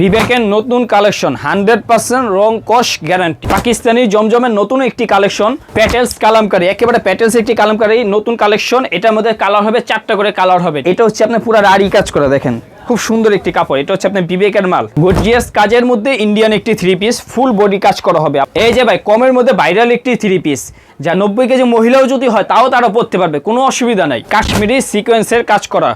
বিবেকের নতুন collection, hundred percent রং কস গ্যারান্টি। পাকিস্তানি জমজমের নতুন একটি কালেকশন প্যাটেলস কালামকারি। একেবারে প্যাটেলস একটি কালামকারি, নতুন কালেকশন, এটার মধ্যে কালার হবে, চারটা করে কালার হবে। এটা হচ্ছে আপনার পুরো আড়ি কাজ করে, দেখেন। খুব সুন্দর একটি কাপড়, এটা হচ্ছে আপনার বিবেকের মাল। গর্জিয়াস কাজের মধ্যে ইন্ডিয়ান একটি থ্রি পিস ফুল বডি কাজ করা হবে। এই যে ভাই, কমের মধ্যে ভাইরাল একটি থ্রি পিস যা নব্বই কেজি মহিলাও যদি হয়, তাও তারা পরতে পারবে, কোনো অসুবিধা নাই। কাশ্মীরি সিকোয়েন্সের কাজ করা।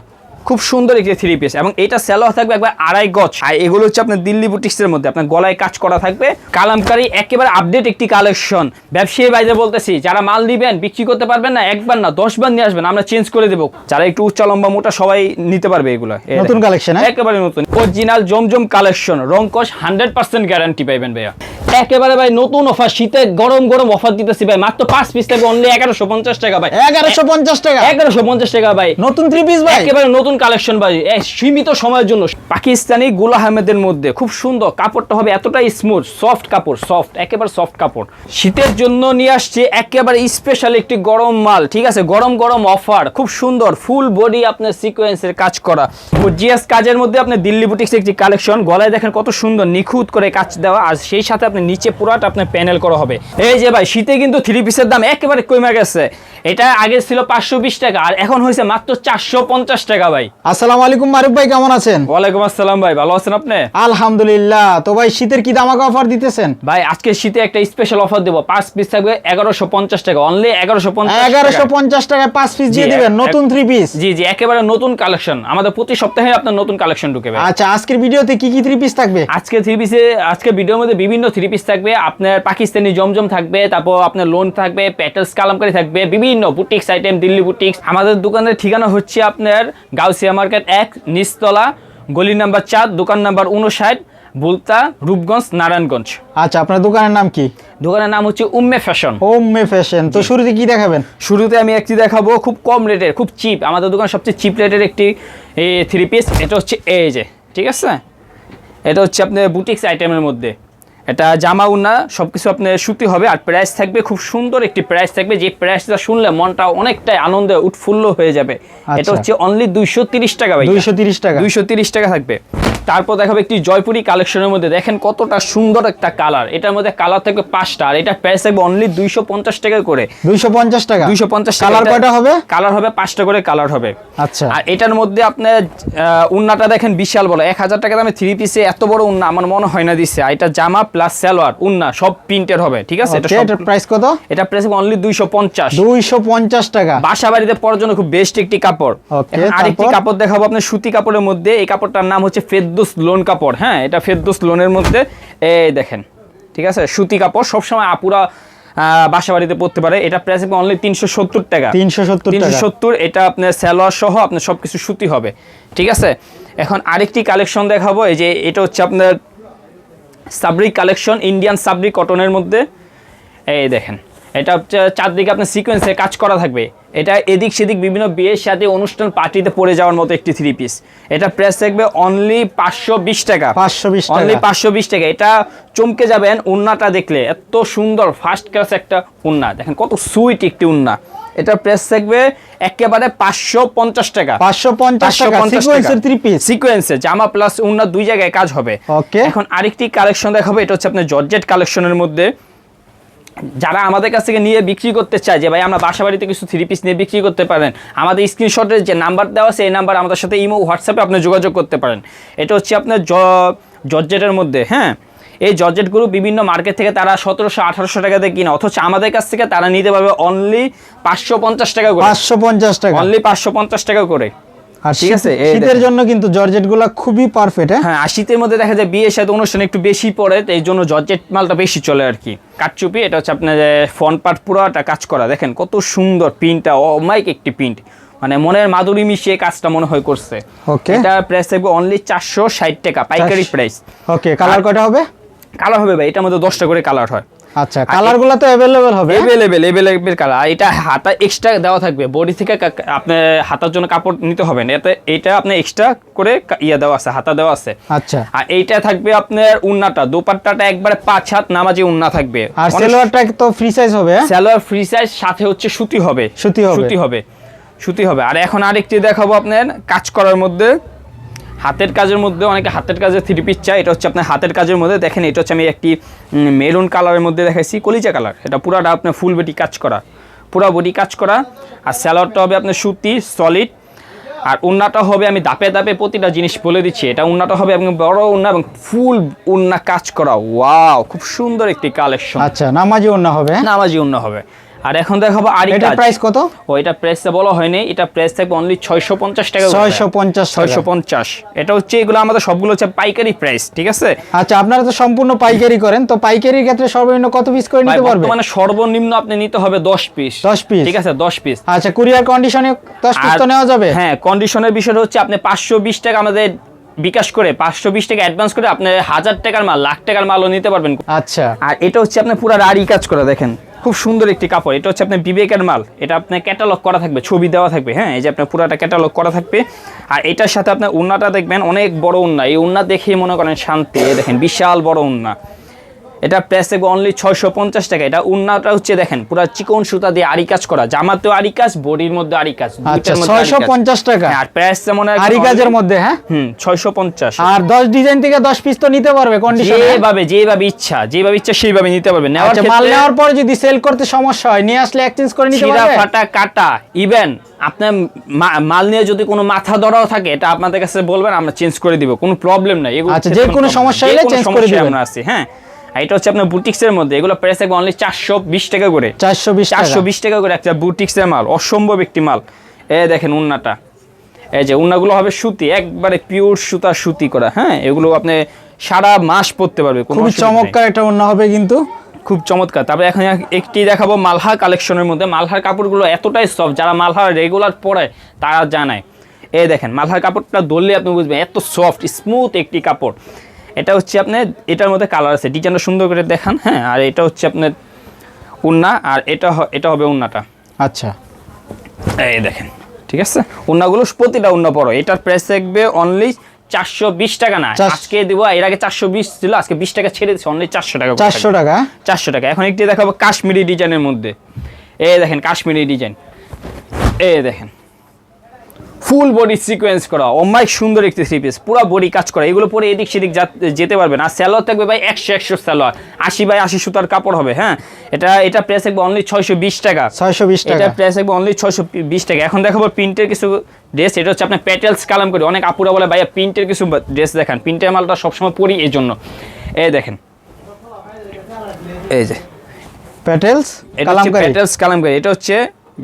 খুব সুন্দর একটি থ্রি পিস এবং এটা সেলোয়া থাকবে একবার আড়াই গজ। আর এগুলো হচ্ছে আপনার দিল্লি বুটিক্সের মধ্যে। আপনার গলায় কাজ করা থাকবে। কালামকারি একেবারে আপডেট একটি কালেকশন ব্যবসায়ী বাইরে বলতেছি যারা মাল দিবেন বিক্রি করতে পারবেন না একবার না দশ বার নিয়ে আসবেন। আমরা চেঞ্জ করে দেবো। যারা একটু উচ্চ লম্বা মোটা সবাই নিতে পারবে এগুলো। নতুন collection, হ্যাঁ? একেবারে নতুন। অরিজিনাল জমজম কালেকশন রংকশ হান্ড্রেড পার্সেন্ট গ্যারান্টি পাইবেন ভাইয়া। একেবারে ভাই নতুন অফার শীতে গরম গরম অফার দিতেছি ভাই। মাত্র পাঁচ পিস থাকবে অনলি এগারোশো পঞ্চাশ টাকা ভাই। এগারোশো পঞ্চাশ টাকা। এগারোশো পঞ্চাশ টাকা ভাই। নতুন থ্রি পিস ভাই। একেবারে নতুন কালেকশন ভাই এই সীমিত সময়ের জন্য। পাকিস্তানি গুল আহমেদের মধ্যে খুব সুন্দর। কাপড়টা হবে এতটাই স্মুথ সফট কাপড় সফট একেবারে সফট কাপড়। শীতের জন্য নিয়ে আসছে একেবারে স্পেশাল একটি গরম মাল, ঠিক আছে? গরম গরম অফার খুব সুন্দর ফুল বডি আপনার সিকোয়েন্সের কাজ করা। জিএস কাজের মধ্যে আপনি দিল্লি বুটিক্স একটি কালেকশন গলায় দেখেন কত সুন্দর, নিখুঁত করে কাজ দেওয়া, আর সেই সাথে আপনি নিচে পুরাটা আপনার প্যানেল করা হবে। এই যে ভাই, শীতে কিন্তু থ্রি পিসের দাম একেবারে কমে গেছে। এটা আগে ছিল পাঁচশো বিশ টাকা, আর এখন হয়েছে মাত্র চারশো পঞ্চাশ টাকা ভাই। আসসালামু আলাইকুম মারুফ ভাই কেমন আছেন? ওয়ালাইকুম আসসালাম ভাই ভালো আছেন আপনি? আলহামদুলিল্লাহ। তো ভাই শীতের কি দামাকা অফার দিতেছেন? ভাই আজকে শীতে একটা স্পেশাল অফার দেবো। পাঁচ পিস থাকবে এগারোশো পঞ্চাশ টাকা অনলি এগারোশো পঞ্চাশ এগারোশো পঞ্চাশ টাকায় পাঁচ পিস দিয়ে দিবেন নতুন থ্রি পিস জি জি একেবারে নতুন কালেকশন আমাদের প্রতি সপ্তাহে আপনার নতুন কালেকশন ঢুকে আচ্ছা আজকের ভিডিওতে কি কি থ্রি পিস থাকবে? আজকে থ্রি পিসে আজকে ভিডিওর মধ্যে বিভিন্ন থ্রি পিস থাকবে। আপনার পাকিস্তানি জমজম থাকবে তারপর আপনার লোন থাকবে প্যাটেলস কালামকারি থাকবে বিভিন্ন বুটিক্স আইটেম দিল্লি বুটিক্স আমাদের দোকানের ঠিকানা হচ্ছে আপনার গাউসিয়া মার্কেট এক নিচতলা গলি নাম্বার চার দোকান নাম্বার উনষাট বুলতা রূপগঞ্জ নারায়ণগঞ্জ। আচ্ছা আপনার দোকানের নাম কি? দোকানের নাম হচ্ছে উম্মে ফ্যাশন। ওম মে ফ্যাশন। তো শুরুতে কি দেখাবেন? শুরুতে আমি একটি দেখাবো খুব কম রেটের খুব চিপ। আমাদের দোকান সবচেয়ে চিপ রেটের একটি থ্রি পিস এটা হচ্ছে এই যে ঠিক আছে? এটা হচ্ছে আপনার বুটিক্স আইটেমের মধ্যে। এটা জামা উন্না সব কিছু আপনার সুতি হবে আর প্রাইস থাকবে খুব সুন্দর একটি প্রাইস থাকবে। যে প্রাইসটা শুনলে মনটা অনেকটাই আনন্দে উৎফুল্ল হয়ে যাবে। এটা আচ্ছা। হচ্ছে অনলি দুইশো তিরিশ টাকা ভাই দুইশো তিরিশ টাকা। দুইশো তিরিশ টাকা থাকবে। তারপর দেখাবো একটি জয়পুরি কালেকশনের মধ্যে। দেখেন কতটা সুন্দর একটা কালার। এটার মধ্যে কালার থাকবে পাঁচটা আর এটা প্রাইস থাকবে অনলি দুইশো পঞ্চাশ টাকা করে। দুইশো পঞ্চাশ টাকা? দুইশো পঞ্চাশ কালার কয়টা হবে? কালার হবে পাঁচটা করে কালার হবে। আচ্ছা। আর এটার মধ্যে আপনার উন্নাটা দেখেন বিশাল বড়। এক হাজার টাকা দামে থ্রি পিসে এত বড় উন্না আমার মনে হয় না দিচ্ছে আর এটা জামা প্লাস সালোয়ার উন্না সব প্রিন্টের হবে ঠিক আছে? এটা প্রাইস কত? এটা প্রাইস অনলি দুইশো পঞ্চাশ। দুইশো পঞ্চাশ টাকা। বাসা বাড়িতে পরার জন্য খুব বেস্ট একটি কাপড়। আরেকটি কাপড় দেখাবো আপনার সুতি কাপড়ের মধ্যে। এই কাপড়টার নাম হচ্ছে ফেরদুস লোন কাপড় হ্যাঁ এটা ফেরদুস লোনের মধ্যে এই দেখেন ঠিক আছে সুতি কাপড় সবসময় আপুরা বাসা বাড়িতে পড়তে পারে এটা প্রাইস অনলি তিনশো সত্তর টাকা। তিনশো সত্তর তিনশো সত্তর এটা আপনার স্যালোয়ার সহ আপনার সব কিছু সুতি হবে ঠিক আছে? এখন আরেকটি কালেকশন দেখাবো এই যে এটা হচ্ছে আপনার সাবরিক কালেকশন ইন্ডিয়ান সাবরিক কটনের মধ্যে এই দেখেন এটা হচ্ছে চারদিকে আপনার সিকোয়েন্সে কাজ করা থাকবে। এটা এদিক সেদিক বিভিন্ন বিয়ের সাথে অনুষ্ঠান পার্টিতে পরে যাওয়ার মতো একটি থ্রি পিস এটা প্রাইস থাকবে অনলি পাঁচশো বিশ টাকা। 520 অনলি পাঁচশো বিশ টাকা। এটা চমকে যাবেন উন্নাটা দেখলে। এত সুন্দর ফার্স্ট ক্লাস একটা উন্না। দেখেন কত সুইট একটি উন্না। এটা প্রাইস থাকবে একেবারে পাঁচশো পঞ্চাশ টাকা। পাঁচশো পঞ্চাশ টাকা। থ্রি পিস সিকোয়েন্সে জামা প্লাস উন্না দুই জায়গায় কাজ হবে। Okay. এখন আরেকটি কালেকশন দেখাবো। এটা হচ্ছে আপনার জর্জেট কালেকশনের মধ্যে। যারা আমাদের কাছ থেকে নিয়ে বিক্রি করতে চায় যে ভাই আমরা বাসা বাড়িতে কিছু থ্রি পিস নিয়ে বিক্রি করতে পারেন। আমাদের স্ক্রিনশটের যে নাম্বার দেওয়া আছে এই নাম্বার আমাদের সাথে ইমো হোয়াটসঅ্যাপে আপনি যোগাযোগ করতে পারেন। এটা হচ্ছে আপনার জর্জেটের মধ্যে হ্যাঁ? এই জর্জেটগুলো বিভিন্ন মার্কেট থেকে তারা সতেরোশো আঠারোশো টাকাতে কিনে। অথচ আমাদের কাছ থেকে তারা নিতে পারবে অনলি পাঁচশো পঞ্চাশ টাকা করে। পাঁচশো পঞ্চাশ টাকা। অনলি পাঁচশো পঞ্চাশ টাকা করে। আর ঠিক আছে, শীতের জন্য কিন্তু জর্জেটগুলা খুবই পারফেক্ট হ্যাঁ? হ্যাঁ আর শীতের মধ্যে দেখা যায় বিয়ের সাথে অনুষ্ঠান একটু বেশি পড়ে তো এই জন্য জর্জেট মালটা বেশি চলে আর কি। কাটচুপি এটা হচ্ছে আপনার ফ্রন্ট পার্ট পুরোটা কাজ করা দেখেন কত সুন্দর প্রিন্টটা অমাইক একটি প্রিন্ট মানে মনের মাধুরী মিশিয়ে কাজটা মনে হয় করছে। Okay. এটা প্রাইস থাকবে অনলি চারশো ষাট টাকা পাইকারি প্রাইস ওকে কালার কয়টা হবে? কালার হবে ভাই এটার মধ্যে দশটা করে কালার হয়। আচ্ছা কালারগুলা তো অ্যাভেলেবেল হবে এভেলেবেল এভেলেবেল কালার এটা হাতা এক্সট্রা দেওয়া থাকবে। বডি থেকে আপনার হাতার জন্য কাপড় নিতে হবে না। এতে এটা আপনার এক্সট্রা করে ইয়ে দেওয়া আছে হাতা দেওয়া আছে। আচ্ছা। আর এইটা থাকবে আপনার উন্নাটা। দোপাট্টাটা একবারে পাঁচ হাত নামাজি উন্না থাকবে। আর সেলোয়ারটা তো ফ্রি সাইজ হবে হ্যাঁ? সালোয়ার ফ্রি সাইজ সাথে হচ্ছে সুতি হবে। সুতি হবে। সুতি হবে। সুতি হবে। আর এখন আরেকটি দেখাবো আপনার কাজ করার মধ্যে। হাতের কাজের মধ্যে অনেকে হাতের কাজের থ্রি পিস চায় এটা হচ্ছে আপনার হাতের কাজের মধ্যে। দেখেন এটা হচ্ছে আমি একটি মেরুন কালারের মধ্যে দেখাইছি কলিজা কালার এটা পুরাটা আপনার ফুল বডি কাজ করা। পুরা বডি কাজ করা। আর স্যালোয়ারটা হবে আপনার সুতি সলিড আর উন্নাটা হবে আমি দাপে দাপে প্রতিটা জিনিস বলে দিচ্ছি। এটা উন্নাটা হবে এবং বড় উন্না এবং ফুল উন্না কাজ করা। ওয়াও খুব সুন্দর একটি কালেকশন আচ্ছা নামাজি অন্য হবে। নামাজি উন্না হবে। আর এখন দেখাবো আরেকটা এটা প্রাইস কত? ও এটা প্রাইসটা বলা হয়নি এটা প্রাইস থাকবে অনলি ছয়শো পঞ্চাশ টাকা করে। ছয়শো পঞ্চাশ ছয়শো পঞ্চাশ। এটা হচ্ছে এগুলো আমাদের সবগুলো হচ্ছে পাইকারি প্রাইস ঠিক আছে? আচ্ছা আপনারা তো সম্পূর্ণ পাইকারি করেন তো পাইকারির ক্ষেত্রে সর্বনিম্ন কত পিস করে নিতে পারবে? বর্তমানে সর্বনিম্ন আপনি নিতে হবে দশ পিস 10 পিস ঠিক আছে দশ পিস আচ্ছা কুরিয়ার কন্ডিশনে দশ পিস তো নেওয়া যাবে? হ্যাঁ কন্ডিশনের বিষয়টা হচ্ছে আপনি পাঁচশো বিশ টাকা আমাদের বিকাশ করে পাঁচশো বিশ টাকা অ্যাডভান্স করে আপনি হাজার টাকার মাল লাখ টাকার মালও নিতে পারবেন। আচ্ছা। আর এটা হচ্ছে আপনার পুরো আড়ি কাজ করে দেখেন। খুব সুন্দর একটি কাপড়। এটা হচ্ছে আপনার বিবেকের মাল। এটা আপনার ক্যাটালগ করা থাকবে, ছবি দেওয়া থাকবে হ্যাঁ? এই যে আপনার পুরাটা ক্যাটালগ করা থাকবে। আর এটার সাথে আপনার উন্নাটা দেখবেন, অনেক বড় উন্না। এই উন্না দেখেই মনে করেন শান্তি। দেখেন, বিশাল বড় উন্না। এটা প্রাইস থাকবে অনলি ছয়শো পঞ্চাশ টাকা। এটা উন্নাটা হচ্ছে দেখেন পুরো চিকন সুতা দিয়ে আড়ি কাজ করা। জামাতেও আড়ি কাজ বডির মধ্যে আড়ি কাজ আচ্ছা আড়ি ছয়শো পঞ্চাশ টাকা? হ্যাঁ, আর প্রাইস যেমন আরি কাজের মধ্যে হ্যাঁ? হুম ছয়শো পঞ্চাশ। আর দশ ডিজাইন থেকে দশ পিস তো নিতে পারবে কন্ডিশনে যেভাবে যেভাবে ইচ্ছা যেভাবে ইচ্ছা সেইভাবে নিতে পারবে। নেওয়ার আচ্ছা মাল নেওয়ার পরে যদি সেল করতে সমস্যা হয় নিয়ে আসলে এক্সচেঞ্জ করে নিতে পারবে? ফাটা কাটা ইভেন আপনার মাল নিয়ে যদি কোনো মাথা ধরাও থাকে এটা আপনাদের কাছে বলবেন আমরা চেঞ্জ করে দিব কোনো প্রবলেম নাই। আচ্ছা, যে কোনো সমস্যা হলে change করে দিবেন। আমরা আছি হ্যাঁ? আর এটা হচ্ছে আপনার বুটিক্স এর মধ্যে। এগুলো প্রাইস থাকবে অনলি চারশো বিশ টাকা করে। চারশো বিশ চারশো বিশ টাকা করে একটা বুটিক্স এর মাল অসম্ভব একটি মাল। এ দেখেন উন্নাটা। এই যে উন্নাগুলো হবে সুতি একবারে পিওর সুতা সুতি করা হ্যাঁ? এগুলো আপনি সারা মাস পরতে পারবে কোনো খুবই চমৎকার একটা অন্য হবে কিন্তু। খুব চমৎকার। তারপরে এখন একটি দেখাবো মালহা কালেকশনের মধ্যে। মালহার কাপড়গুলো এতটাই সফট যারা মালহার রেগুলার পরে তারা জানায়। এই দেখেন মালহার কাপড়টা ধরলে আপনি বুঝবেন এত সফট স্মুথ একটি কাপড়। এটা হচ্ছে আপনার এটার মধ্যে কালার আছে। ডিজাইনটা সুন্দর করে দেখান হ্যাঁ আর এটা হচ্ছে আপনার উন্না আর এটা এটা হবে উন্নাটা। আচ্ছা। এই দেখেন ঠিক আছে? উন্নাগুলো প্রতিটা উন্না পড়ো। এটার প্রাইস থাকবে অনলি চারশো বিশ টাকা না। আজকে দিব এর আগে চারশো বিশ ছিল আজকে বিশ টাকা ছেড়ে দিচ্ছে অনলি চারশো টাকা চারশো টাকা? চারশো টাকা। এখন একটি দেখাবো কাশ্মীরি ডিজাইনের মধ্যে। এই দেখেন কাশ্মীরি ডিজাইন। এই দেখেন ফুল বডি সিকোয়েন্স করা অমাইক সুন্দর একটি থ্রি পিস পুরো বডি কাজ করা এগুলো পরে এদিক সেদিক যেতে পারবেন আর স্যালোয়ার থাকবে ভাই একশো একশো স্যালোয়ার আশি বাই আশি সুতার কাপড় হবে হ্যাঁ? এটা এটা প্রাইস থাকবে অনলি ছয়শো বিশ টাকা। ছয়শো বিশ এটা টাকা। প্রাইস থাকবে অনলি ছয়শো বিশ টাকা। এখন দেখাবো প্রিন্টের কিছু ড্রেস এটা হচ্ছে আপনার প্যাটেলস কালাম করি। অনেক আপুরা বলে ভাইয়া প্রিন্টের কিছু ড্রেস দেখান। প্রিন্টের মালটা সবসময় পরি এই জন্য এই দেখেন। এই যে। প্যাটেলস কালামকারী প্যাটেলস কালামকারী এটা হচ্ছে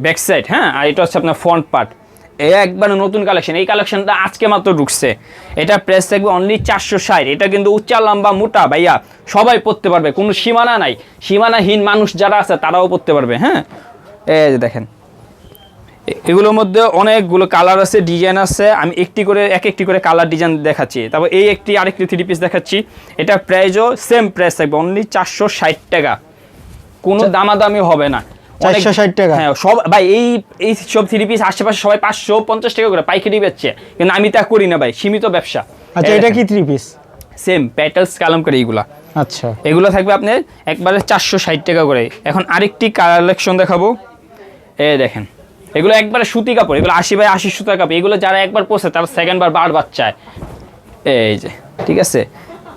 ব্যাক সাইড হ্যাঁ? আর এটা হচ্ছে আপনার ফ্রন্ট পার্ট একবারে নতুন কালেকশন এই কালেকশনটা আজকে মাত্র ঢুকছে। এটা প্রাইস থাকবে অনলি চারশো ষাট। এটা কিন্তু উচ্চা লম্বা মোটা ভাইয়া সবাই পড়তে পারবে। কোনো সীমানা নাই। সীমানাহীন মানুষ যারা আছে তারাও পড়তে পারবে হ্যাঁ? এই যে দেখেন। এগুলোর মধ্যে অনেকগুলো কালার আছে ডিজাইন আছে। আমি একটি করে এক একটি করে কালার ডিজাইন দেখাচ্ছি। তারপর এই একটি আরেকটি থ্রি পিস দেখাচ্ছি। এটা প্রাইসও সেম প্রাইস থাকবে অনলি চারশো ষাট টাকা। কোনো দামাদামি হবে না। 460 টাকা? হ্যাঁ সব ভাই এই এই সব থ্রি পিস আশেপাশে সবাই পাঁচশো পঞ্চাশ টাকা করে পাইকারি বেচছে। কিন্তু আমি তা করি না ভাই সীমিত ব্যবসা। আচ্ছা এটা কি থ্রি পিস সেম প্যাটেলস কালাম এইগুলা। আচ্ছা। এগুলো থাকবে আপনার একবারে চারশো ষাট টাকা করে। এখন আরেকটি কালেকশন দেখাবো। এ দেখেন এগুলো একবারে সুতি কাপড় এগুলো আশি বাই আশি সুতার কাপড়। এগুলো যারা একবার পোষে তারা সেকেন্ড বার বার বাচ্চায় এই যে ঠিক আছে?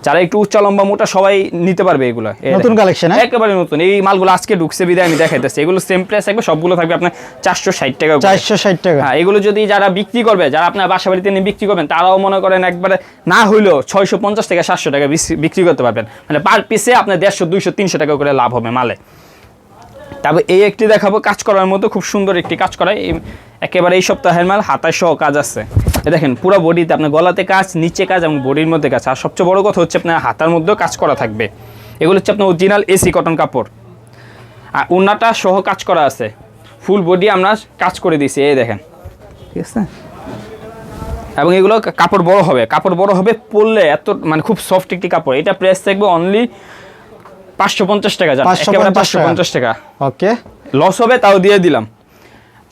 যারা একটু উচ্চ লম্বা মোটা সবাই নিতে পারবে এগুলো। নতুন কালেকশন হ্যাঁ? একেবারে নতুন। এই মালগুলো আজকে ঢুকছে বিদায় আমি দেখাইতেছি। এগুলো সেম প্রাইস থাকবে সবগুলো থাকবে আপনার চারশো ষাট টাকা চারশো ষাট টাকা। হ্যাঁ এগুলো যদি যারা বিক্রি করবে যারা আপনার বাসা বাড়িতে নিয়ে বিক্রি করবেন তারাও মনে করেন একবারে না হইলেও ছয়শো পঞ্চাশ থেকে সাতশো টাকা বিক্রি করতে পারবেন। মানে পার পিসে আপনার দেড়শো দুইশো তিনশো টাকা করে লাভ হবে মালে। তারপর এই একটি দেখাবো, কাজ করার মধ্যে খুব সুন্দর একটি কাজ করা একেবারে এই সপ্তাহের মাল হাতায় সহ কাজ আছে। দেখেন, পুরো বডিতে আপনার গলাতে কাজ, নিচে কাজ এবং বডির মধ্যে কাজ। আর সবচেয়ে বড় কথা হচ্ছে আপনার হাতার মধ্যেও কাজ করা থাকবে। এগুলো হচ্ছে আপনার অরিজিনাল এসি কটন কাপড়। আর উন্নাটা সহ কাজ করা আছে। ফুল বডি আমরা কাজ করে দিয়েছি, এই দেখেন। ঠিক আছে? এবং এগুলো কাপড় বড় হবে। কাপড় বড় হবে, পরলে এত মানে খুব সফট একটি কাপড়। এটা প্রাইস থাকবে অনলি পাঁচশো পঞ্চাশ টাকা জান 550 একেবারে। পাঁচশো পঞ্চাশ টাকা। ওকে। লস হবে তাও দিয়ে দিলাম।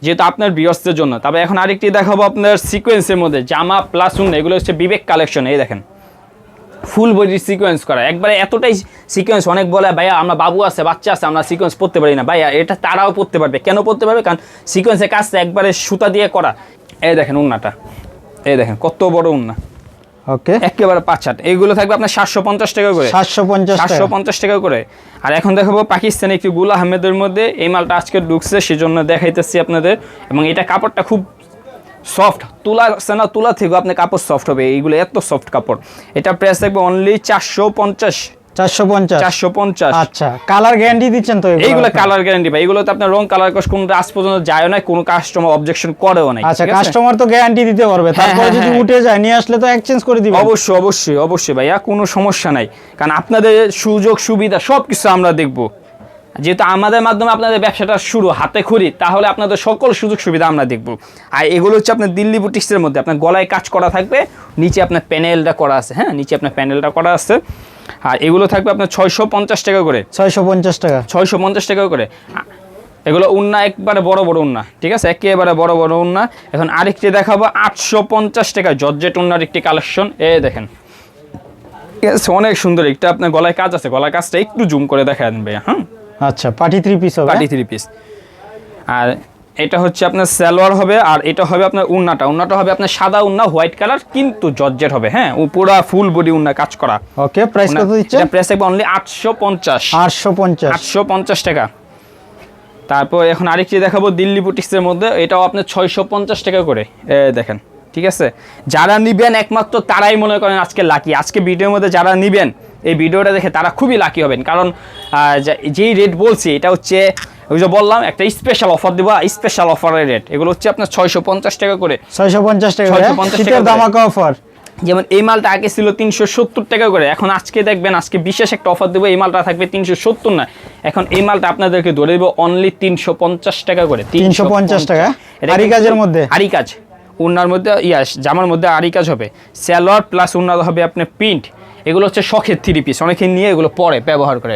যেহেতু আপনার বিয়স্তের জন্য। তবে এখন আরেকটি দেখাবো আপনার সিকোয়েন্সের মধ্যে জামা প্লাস উন এগুলো হচ্ছে বিবেক কালেকশন এই দেখেন। ফুল বডি সিকোয়েন্স করা। একবারে এতটাই সিকোয়েন্স অনেক বলে ভাইয়া আমরা বাবু আছে বাচ্চা আছে আমরা সিকোয়েন্স পড়তে পারি না। ভাইয়া এটা তারাও পড়তে পারবে। কেন পড়তে পারবে? কারণ সিকোয়েন্সের কাজটা একবারে সুতা দিয়ে করা। এই দেখেন উন্নাটা। এই দেখেন কত বড় উন্না। ওকে। একেবারে পাঁচ ছাট এইগুলো থাকবে আপনার সাতশো পঞ্চাশ টাকা করে। সাতশো পঞ্চাশ সাতশো পঞ্চাশ টাকা করে। আর এখন দেখাবো পাকিস্তানি একটি গুল আহমেদের মধ্যে। এই মালটা আজকে ঢুকছে সেজন্য দেখাইতেছি আপনাদের। এবং এটা কাপড়টা খুব সফট তুলা সেনা তুলা থেকেও আপনার কাপড় সফট হবে। এইগুলো এত সফট কাপড়। এটা প্রাইস থাকবে অনলি চারশো পঞ্চাশ। চারশো পঞ্চাশ। চারশো পঞ্চাশ। আচ্ছা কালার গ্যারান্টি দিচ্ছেন তো এইগুলো কালার গ্যারান্টি ভাই। এগুলো তো আপনার রং কালার কোর্স কোনো আজ পর্যন্ত যায় না কোনো কাস্টমার অবজেকশন করেও নাই আচ্ছা কাস্টমার তো গ্যারান্টি দিতে পারবে। তারপরে যদি। উঠে যায় নিয়ে আসলে তো এক্সচেঞ্জ করে দিবেন। অবশ্যই অবশ্যই অবশ্যই ভাইয়া কোনো সমস্যা নাই। কারণ আপনাদের সুযোগ সুবিধা সব কিছু আমরা দেখব। যেহেতু আমাদের মাধ্যমে আপনাদের ব্যবসাটা শুরু হাতে খড়ি তাহলে আপনাদের সকল সুযোগ সুবিধা আমরা দেখব। আর এগুলো হচ্ছে আপনার দিল্লি বুটিক্সের মধ্যে। আপনার গলায় কাজ করা থাকবে নিচে আপনার প্যানেলটা করা আছে। হ্যাঁ নিচে আপনার প্যানেলটা করা আছে। আর এগুলো থাকবে আপনার ছয়শো পঞ্চাশ টাকা করে। ছয়শো পঞ্চাশ টাকা। ছয়শো পঞ্চাশ টাকা করে। এগুলো উন্না একবারে বড় বড় উন্না ঠিক আছে? একেবারে বড় বড় উন্না। এখন আরেকটি দেখাবো আটশো পঞ্চাশ টাকা জর্জেট উন্নার একটি কালেকশন। এ দেখেন। ঠিক আছে, অনেক সুন্দর। একটা আপনার গলায় কাজ আছে। গলায় কাজটা একটু জুম করে দেখা দেন ভাইয়া হ্যাঁ? আচ্ছা পার্টি থ্রি পিস হবে। পার্টি থ্রি পিস আর এটা হচ্ছে আপনার সালোয়ার হবে আর এটা হবে আপনার উন্নাটা। উন্নাটা হবে আপনার সাদা উন্না হোয়াইট কালার কিন্তু জর্জেট হবে হ্যাঁ? ও পুরা ফুল বডি উন্না কাজ করা। ওকে প্রাইস কত দিচ্ছেন? প্রেস থাকবে অনলি আটশো পঞ্চাশ। আটশো পঞ্চাশ। আটশো পঞ্চাশ টাকা। তারপর এখন আরেকটি দেখাবো দিল্লি বুটিক্সের মধ্যে। এটাও আপনার ছয়শো পঞ্চাশ টাকা করে। দেখেন ঠিক আছে? যারা নিবেন একমাত্র তারাই মনে করেন আজকে লাকি আজকে ভিডিওর মধ্যে যারা নিবেন এই ভিডিওটা দেখে তারা খুবই লাকি হবেন। কারণ যেই রেট বলছি এটা হচ্ছে ওই যে বললাম একটা স্পেশাল অফার দেবো স্পেশাল অফারের রেট এগুলো হচ্ছে আপনার ছয়শো পঞ্চাশ টাকা করে। ছয়শো পঞ্চাশ টাকা 650 শীতের টাকা দামাকা অফার যেমন এই মালটা আগে ছিল তিনশো সত্তর টাকা করে এখন আজকে দেখবেন আজকে বিশেষ একটা অফার দেবো এই মালটা থাকবে তিনশো সত্তর না। এখন এই মালটা আপনাদেরকে ধরে দেবো অনলি তিনশো পঞ্চাশ টাকা করে 350 টাকা? এটা আরি কাজের মধ্যে? আরি কাজ। উন্নার মধ্যে ইয়াস জামার মধ্যে আরি কাজ হবে। স্যালোয়ার প্লাস উন্নার হবে আপনার প্রিন্ট। এগুলো হচ্ছে শখের থ্রি পিস অনেকে নিয়ে এগুলো পরে ব্যবহার করে।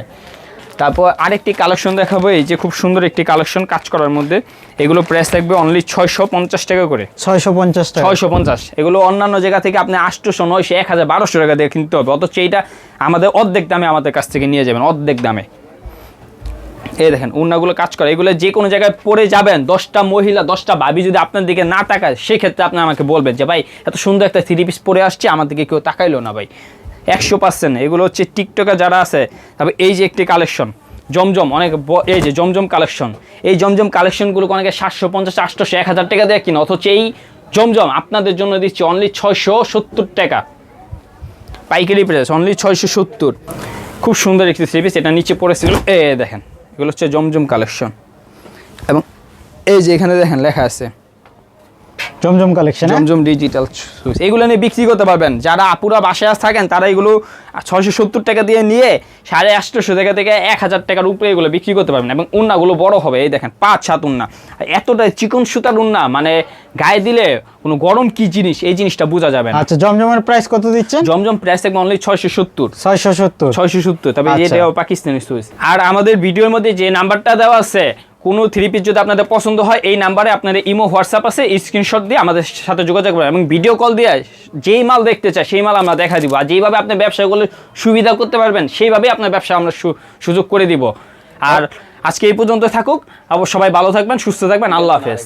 তারপর আরেকটি কালেকশন দেখাবো এই যে খুব সুন্দর একটি কালেকশন কাজ করার মধ্যে। এগুলো প্রাইস থাকবে অনলি ছয়শো পঞ্চাশ টাকা করে। ছয়শো পঞ্চাশ টাকা। ছয়শো পঞ্চাশ। এগুলো অন্যান্য জায়গা থেকে আপনি আটশোশো নয়শো এক হাজার বারোশো টাকা দিয়ে কিনতে হবে। অথচ এইটা আমাদের অর্ধেক দামে আমাদের কাছ থেকে নিয়ে যাবেন অর্ধেক দামে। এই দেখেন উন্নাগুলো কাজ করে। এগুলো যে কোনো জায়গায় পড়ে যাবেন। দশটা মহিলা দশটা ভাবি যদি আপনার দিকে না তাকায় সেক্ষেত্রে আপনি আমাকে বলবেন যে ভাই এত সুন্দর একটা থ্রি পিস পরে আসছে আমার দিকে কেউ তাকাইলো না ভাই। একশো পার্সেন্ট। এগুলো হচ্ছে টিকটকে যারা আছে তবে এই যে একটি কালেকশন, জমজম, অনেক এই যে জমজম কালেকশন। এই জমজম কালেকশনগুলো অনেকে সাতশো পঞ্চাশ আটশোশো এক হাজার টাকা দেয় কিনা, অথচ এই জমজম আপনাদের জন্য দিচ্ছি অনলি ছয়শো সত্তর টাকা। পাইকারি প্রাইস অনলি ছয়শো সত্তর। খুব সুন্দর একটি থ্রি পিস এটা নিচে পড়েছিল এ দেখেন, এগুলো হচ্ছে জমজম কালেকশন। এবং এই যে এখানে দেখেন, লেখা আছে Zamzam collection Zamzam digital switch এগুলো নিয়ে বিক্রি করতে পারবেন। যারা আপুরা বাসায় থাকেন তারা এগুলো ছয়শো সত্তর টাকা দিয়ে নিয়ে সাড়ে আটশোশো টাকা থেকে এক হাজার টাকার উপরে এগুলো বিক্রি করতে পারবেন এবং উন্নাগুলো বড় হবে এই দেখেন পাঁচ সাত উন্না। আর এতটা চিকন সুতার উন্না মানে গায়ে দিলে কোনো গরম কি জিনিস এই জিনিসটা বোঝা যাবে না। আচ্ছা জমজমের প্রাইস কত দিচ্ছেন? জমজম প্রাইস থাকবে অনলি ছয়শো সত্তর। ছয়শো সত্তর। ছয়শো সত্তর তবে আচ্ছা। এটাও পাকিস্তানি সুইচ আর আমাদের ভিডিওর মধ্যে যে নাম্বারটা দেওয়া আছে কোনো থ্রি পিস যদি আপনাদের পছন্দ হয়, এই নাম্বারে আপনাদের ইমো হোয়াটসঅ্যাপ আছে স্ক্রিনশট দিয়ে আমাদের সাথে যোগাযোগ করবেন এবং ভিডিও কল দিয়ে যেই মাল দেখতে চায়, সেই মাল আমরা দেখা দিব। আর যেইভাবে আপনি ব্যবসাগুলো সুবিধা করতে পারবেন, সেইভাবেই আপনার ব্যবসা আমরা সুযোগ করে দিব। আর আজকে এই পর্যন্ত থাকুক। আবার সবাই ভালো থাকবেন, সুস্থ থাকবেন। আল্লাহ হাফেজ।